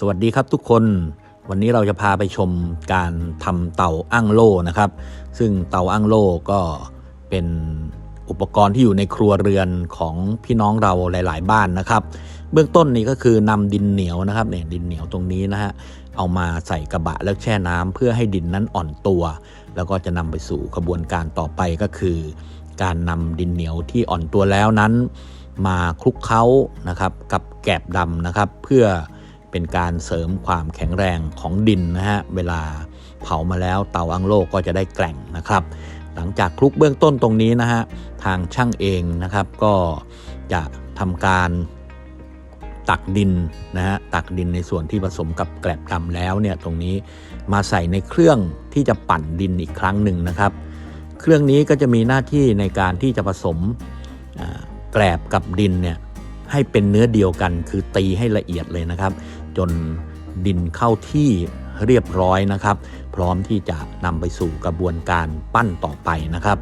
สวัสดีครับทุกคนวันนี้เราจะพาไปชมการทำเตาอั้งโล่นะครับ ซึ่งเตาอั้งโล่ก็เป็นอุปกรณ์ที่อยู่ในครัวเรือนของพี่น้องเราหลาย ๆ บ้านนะครับ เบื้องต้นนี่ก็คือนำดินเหนียวนะครับเนี่ยดินเหนียวตรงนี้นะฮะเอามาใส่กระบะแล้วแช่น้ำเพื่อให้ดินนั้นอ่อนตัว แล้วก็จะนำไปสู่กระบวนการต่อไปก็คือ การนำดินเหนียวที่อ่อนตัวแล้วนั้น มาคลุกเคล้านะครับกับแกบดำนะครับ เพื่อ เป็นการเสริมความแข็งแรงของดินนะฮะเวลาเผามาแล้วเตาอังโลก็จะได้แกร่งนะครับ หลังจากคลุกเบื้องต้นตรงนี้นะฮะทางช่างเองนะครับก็จะทำการตักดินนะฮะตักดินในส่วนที่ผสมกับแกลบดำแล้วเนี่ยตรงนี้มาใส่ในเครื่องที่จะปั่นดินอีกครั้งหนึ่งนะครับ เครื่องนี้ก็จะมีหน้าที่ในการที่จะผสมแกลบกับดินเนี่ย ให้เป็นเนื้อเดียวกัน คือตีให้ละเอียดเลยนะครับ จนดินเข้าที่เรียบร้อยนะครับ พร้อมที่จะนำไปสู่กระบวนการปั้นต่อไปนะครับ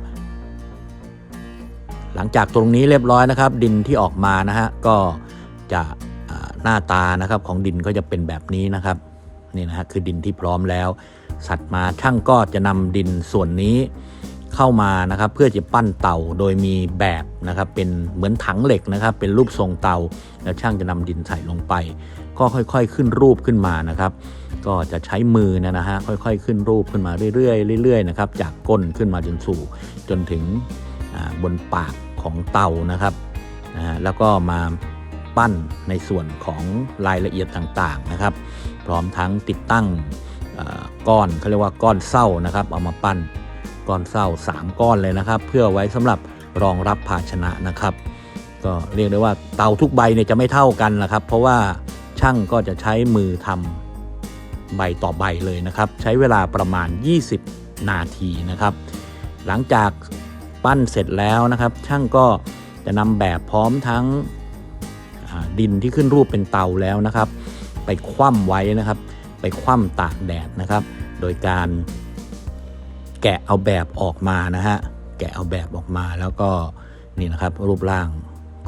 หลังจากตรงนี้เรียบร้อยนะครับ ดินที่ออกมานะฮะก็จะหน้าตานะครับของดินก็จะเป็นแบบนี้นะครับนี่นะฮะคือดินที่พร้อมแล้ว สัตว์มาช่างก็จะนำดินส่วนนี้ เข้ามานะครับเพื่อจะปั้นเตาโดยมีแบบนะครับเป็นเหมือนถังเหล็กนะครับเป็นรูปทรงเตา แล้วช่างจะนำดินใส่ลงไป ก็ค่อยๆขึ้นรูปขึ้นมานะครับ ก็จะใช้มือนะฮะค่อยๆ ขึ้นรูปขึ้นมาเรื่อยๆเรื่อยๆนะครับจากก้นขึ้นมาจนสู่จนถึงบนปากของเตานะครับแล้วก็มาปั้นในส่วนของรายละเอียดต่างๆนะครับ พร้อมทั้งติดตั้งก้อนเขาเรียกว่าก้อนเศร้านะครับ เอามาปั้น ก้อนเศร้า 3 ก้อนเลยนะครับ เพื่อไว้สำหรับรองรับภาชนะนะครับ ก็เรียกได้ว่าเตาทุกใบเนี่ยจะไม่เท่ากันนะครับ เพราะว่าช่างก็จะใช้มือทำใบต่อใบเลยนะครับ ใช้เวลาประมาณ 20 นาทีนะครับ หลังจากปั้นเสร็จแล้วนะครับ ช่างก็จะนำแบบพร้อมทั้งดินที่ขึ้นรูปเป็นเตาแล้วนะครับ ไปคว่ำไว้นะครับ ไปคว่ำตากแดดนะครับ โดยการ แกะเอาแบบออกมานะฮะแกะเอาแบบออกมาแล้วก็นี่นะครับรูปร่าง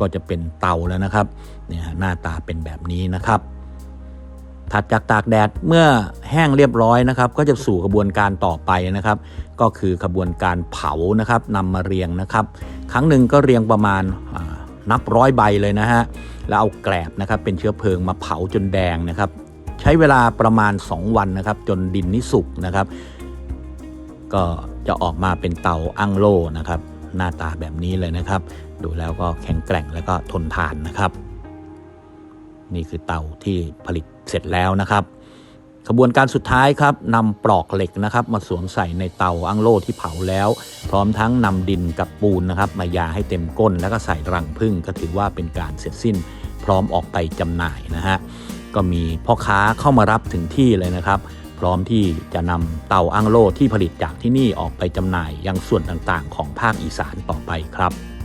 ก็จะเป็นเตาแล้วนะครับเนี่ยหน้าตาเป็นแบบนี้นะครับ ถัดจากตากแดดเมื่อแห้งเรียบร้อยนะครับ ก็จะสู่กระบวนการต่อไปนะครับ ก็คือกระบวนการเผานะครับนำมาเรียงนะครับ ครั้งหนึ่งก็เรียงประมาณนับร้อยใบเลยนะฮะแล้วเอาแกลบนะครับเป็นเชื้อเพลิงมาเผาจนแดงนะครับ ใช้เวลาประมาณ 2 วันนะครับ จนดินนี่สุกนะครับ ก็จะออกมาเป็นเตาอั้งโล่นะครับ หน้าตาแบบนี้เลยนะครับ ดูแล้วก็แข็งแกร่งแล้วก็ทนทานนะครับ นี่คือเตาที่ผลิตเสร็จแล้วนะครับกระบวนการสุดท้ายครับนำปลอกเหล็กนะครับ มาสวมใส่ในเตาอั้งโล่ที่เผาแล้ว พร้อมทั้งนำดินกับปูนนะครับ มายาให้เต็มก้น แล้วก็ใส่รังผึ้งก็ถือว่าเป็นการเสร็จสิ้น พร้อมออกไปจำหน่ายนะฮะก็มีพ่อค้าเข้ามารับถึงที่เลยนะครับ พร้อมที่จะนำเต่าอังโลที่ผลิตจากที่นี่ออกไปจำหน่ายยังส่วนต่างๆ ของภาคอีสานต่อไปครับ